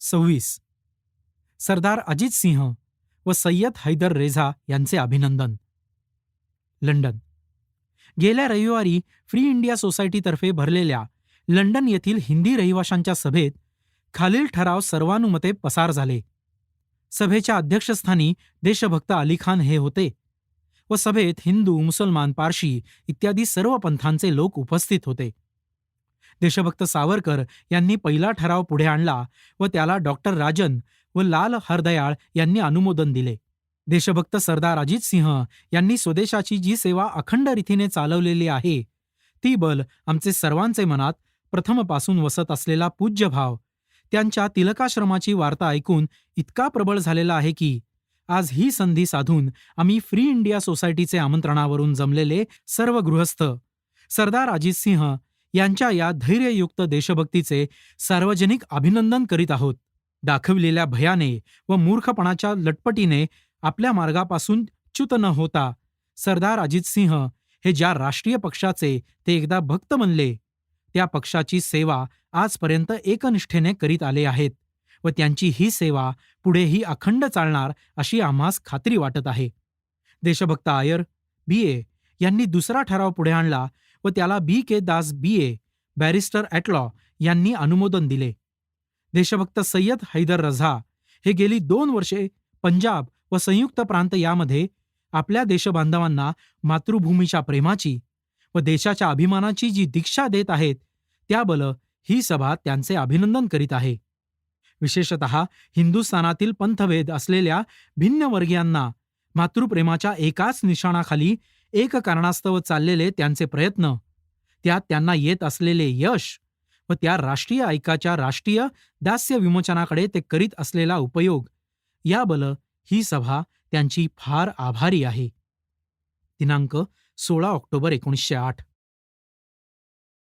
सव्वीस. सरदार अजित सिंह व सय्यद हैदर रेझा यांचे अभिनंदन. लंडन. गेल्या रविवारी फ्री इंडिया सोसायटीतर्फे भरलेल्या लंडन येथील हिंदी रहिवाशांच्या सभेत खालील ठराव सर्वानुमते पसार झाले. सभेच्या अध्यक्षस्थानी देशभक्त अली खान हे होते व सभेत हिंदू मुसलमान पारशी इत्यादी सर्व पंथांचे लोक उपस्थित होते. देशभक्त सावरकर यांनी पहिला ठराव पुढे आणला व त्याला डॉक्टर राजन व लाल हरदयाळ यांनी अनुमोदन दिले. देशभक्त सरदार अजित सिंह यांनी स्वदेशाची जी सेवा अखंड रीतीने चालवलेली आहे ती बल आमचे सर्वांचे मनात प्रथमपासून वसत असलेला पूज्य भाव त्यांच्या तिलकाश्रमाची वार्ता ऐकून इतका प्रबळ झालेला आहे की आज ही संधी साधून आम्ही फ्री इंडिया सोसायटीचे आमंत्रणावरून जमलेले सर्व गृहस्थ सरदार अजित सिंह यांच्या या धैर्ययुक्त देशभक्तीचे सार्वजनिक अभिनंदन करीत आहोत. दाखविलेल्या भयाने व मूर्खपणाच्या लटपटीने आपल्या मार्गापासून च्युत न होता सरदार अजित सिंह हे ज्या राष्ट्रीय पक्षाचे ते एकदा भक्त बनले त्या पक्षाची सेवा आजपर्यंत एकनिष्ठेने करीत आले आहेत व त्यांची ही सेवा पुढेही अखंड चालणार अशी आम्हास खात्री वाटत आहे. देशभक्त आयर बी ए यांनी दुसरा ठराव पुढे आणला व त्याला बी के दास बी ए बॅरिस्टर ॲटलॉ यांनी अनुमोदन दिले. देशभक्त सय्यद हैदर रझा हे गेली दोन वर्षे पंजाब व संयुक्त प्रांत यामध्ये आपल्या देशबांधवांना मातृभूमीच्या प्रेमाची व देशाच्या अभिमानाची जी दीक्षा देत आहेत त्याबल ही सभा त्यांचे अभिनंदन करीत आहे. विशेषत हिंदुस्थानातील पंथभेद असलेल्या भिन्न वर्गीयांना मातृप्रेमाच्या एकाच निशाणाखाली एक कारणास्तव चाललेले त्यांचे प्रयत्न. त्यात त्यांना येत असलेले यश व त्या राष्ट्रीय ऐकाच्या राष्ट्रीय दास्य विमोचनाकडे ते करीत असलेला उपयोग. याबल ही सभा त्यांची फार आभारी आहे. दिनांक सोळा ऑक्टोबर एकोणीसशे आठ.